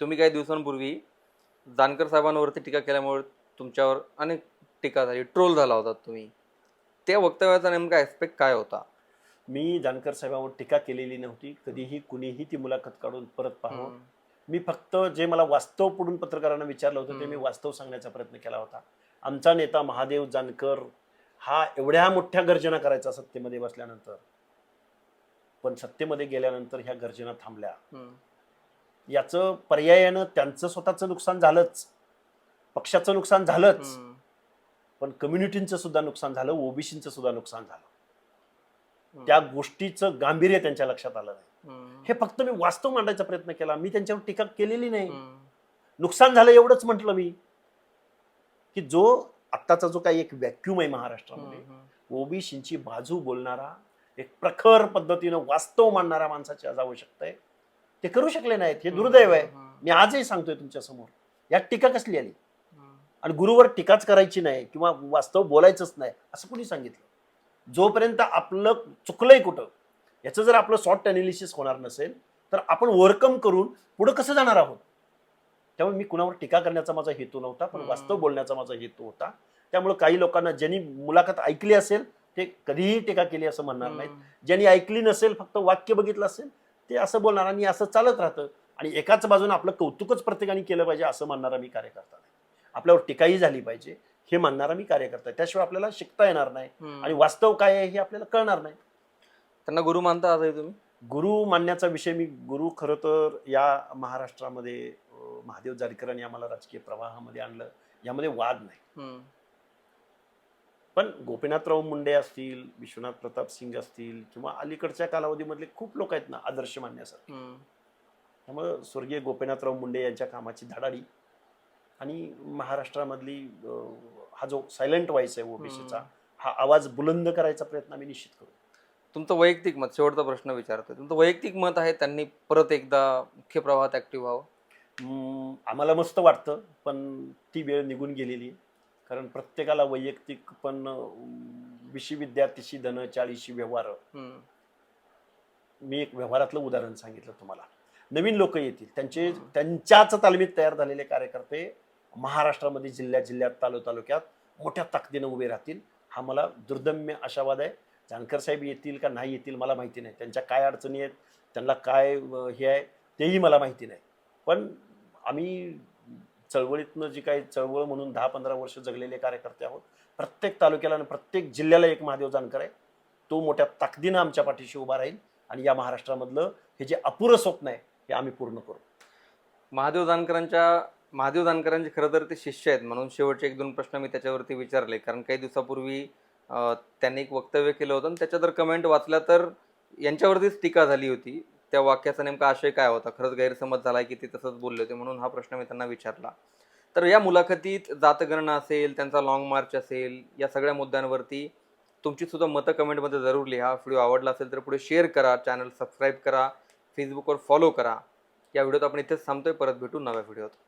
तुम्ही काही दिवसांपूर्वी जानकर साहेबांवरती टीका केल्यामुळे तुमच्यावर अनेक टीका झाली ट्रोल झाला होता तुम्ही. त्या वक्तव्याचा नेमका ऍस्पेक्ट काय होता? मी जानकर साहेबांवर टीका केलेली नव्हती कधीही कुणीही ती मुलाखत काढून परत पाहावं. मी फक्त जे मला वास्तव पुढून पत्रकारांना विचारलं होतं ते मी. वास्तव सांगण्याचा प्रयत्न केला होता. आमचा नेता महादेव जानकर हा एवढ्या मोठ्या गर्जना करायचा सत्तेमध्ये बसल्यानंतर पण सत्तेमध्ये गेल्यानंतर ह्या गर्जना थांबल्या. याचं पर्यायानं त्यांचं स्वतःचं नुकसान झालंच पक्षाचं नुकसान झालंच. पण कम्युनिटींचं सुद्धा नुकसान झालं ओबीसीचं सुद्धा नुकसान झालं. त्या गोष्टीचं गांभीर्य त्यांच्या लक्षात आलं नाही. हे फक्त मी वास्तव मांडायचा प्रयत्न केला मी त्यांच्यावर टीका केलेली नाही. नुकसान झालं एवढंच म्हटलं मी की जो आत्ताचा जो काही एक व्हॅक्युम आहे महाराष्ट्रामध्ये. ओबीसीची बाजू बोलणारा एक प्रखर पद्धतीनं वास्तव मांडणाऱ्या माणसाची आज आवश्यकता आहे ते करू शकले नाहीत. हे दुर्दैव आहे. मी आजही सांगतोय तुमच्यासमोर यात टीका कसली आली. आणि गुरुवर टीकाच करायची नाही किंवा वास्तव बोलायचंच नाही असं कोणी सांगितलं? जोपर्यंत आपलं चुकलंय कुठं याचं जर आपलं शॉर्ट अनालिसिस होणार नसेल तर आपण ओव्हरकम करून पुढं कसं जाणार आहोत? त्यामुळे मी कुणावर टीका करण्याचा माझा हेतू नव्हता पण. वास्तव बोलण्याचा माझा हेतू होता. त्यामुळे काही लोकांना ज्यांनी मुलाखत ऐकली असेल ते कधीही टीका केली असं म्हणणार नाहीत. ज्यांनी ऐकली नसेल फक्त वाक्य बघितलं असेल ते असं बोलणार आणि असं चालत राहतं. आणि एकाच बाजूने आपलं कौतुकच प्रत्येकाने केलं पाहिजे असं मानणारा मी कार्यकर्ता नाही. आपल्यावर टीकाही झाली पाहिजे हे मानणारा मी कार्यकर्ता त्याशिवाय आपल्याला शिकता येणार नाही. आणि वास्तव काय आहे हे आपल्याला कळणार नाही. त्यांना गुरु मानता आजही तुम्ही? गुरु मानण्याचा विषय मी गुरु खरं तर या महाराष्ट्रामध्ये महादेव जारकरांनी आम्हाला राजकीय प्रवाहामध्ये आणलं. यामध्ये वाद नाही. पण गोपीनाथराव मुंडे असतील विश्वनाथ प्रताप सिंग असतील किंवा अलीकडच्या कालावधीमधले खूप लोक आहेत ना आदर्श मानण्यासाठी. त्यामुळं स्वर्गीय गोपीनाथराव मुंडे यांच्या कामाची धडाडी आणि महाराष्ट्रामधली हा जो सायलेंट व्हायस आहे ओबीसीचा. हा आवाज बुलंद करायचा प्रयत्न आम्ही निश्चित करू. तुमचं वैयक्तिक मत शेवटचा प्रश्न विचारतोय. तुमचं वैयक्तिक मत आहे त्यांनी परत एकदा मुख्य प्रवाहात ऍक्टिव्ह व्हावं? आम्हाला मस्त वाटतं पण ती वेळ निघून गेलेली आहे. कारण प्रत्येकाला वैयक्तिक पण विशी विद्या तिशी धन चाळीशी व्यवहार. मी एक व्यवहारातलं उदाहरण सांगितलं तुम्हाला. नवीन लोक येतील. त्यांचे त्यांच्याच तालमीत तयार झालेले कार्यकर्ते महाराष्ट्रामध्ये जिल्ह्यात जिल्ह्यात तालु तालुक्यात मोठ्या ताकदीनं उभे राहतील. हा मला दुर्दम्य आशावाद आहे. जानकर साहेब येतील का नाही येतील मला माहिती नाही. त्यांच्या काय अडचणी आहेत त्यांना काय हे आहे तेही मला माहिती नाही. पण आम्ही चळवळीतनं जी काही चळवळ म्हणून दहा पंधरा वर्ष जगलेले कार्यकर्ते आहोत प्रत्येक तालुक्याला आणि प्रत्येक जिल्ह्याला एक महादेव जानकर आहे. तो मोठ्या ताकदीनं आमच्या पाठीशी उभा राहील आणि या महाराष्ट्रामधलं हे जे अपुरं स्वप्न आहे हे आम्ही पूर्ण करू. महादेव जानकरांच्या महादेव जानकरांचे खरं तर ते शिष्य आहेत म्हणून शेवटचे एक दोन प्रश्न मी त्याच्यावरती विचारले. कारण काही दिवसापूर्वी त्यांनी एक वक्तव्य केलं होतं आणि त्याच्या जर कमेंट वाचल्या तर यांच्यावरतीच टीका झाली होती. त्या वाक्याचा नेमका आशय काय होता? खरंच गैरसमज झालाय की ते तसंच बोलले होते म्हणून हा प्रश्न मी त्यांना विचारला. तर या मुलाखतीत जातगणना असेल त्यांचा लाँग मार्च असेल या सगळ्या मुद्द्यांवरती तुमची सुद्धा मतं कमेंटमध्ये जरूर लिहा. व्हिडिओ आवडला असेल तर पुढे शेअर करा चॅनल सबस्क्राईब करा फेसबुकवर फॉलो करा. या व्हिडिओत आपण इथेच थांबतोय. परत भेटू नव्या व्हिडिओत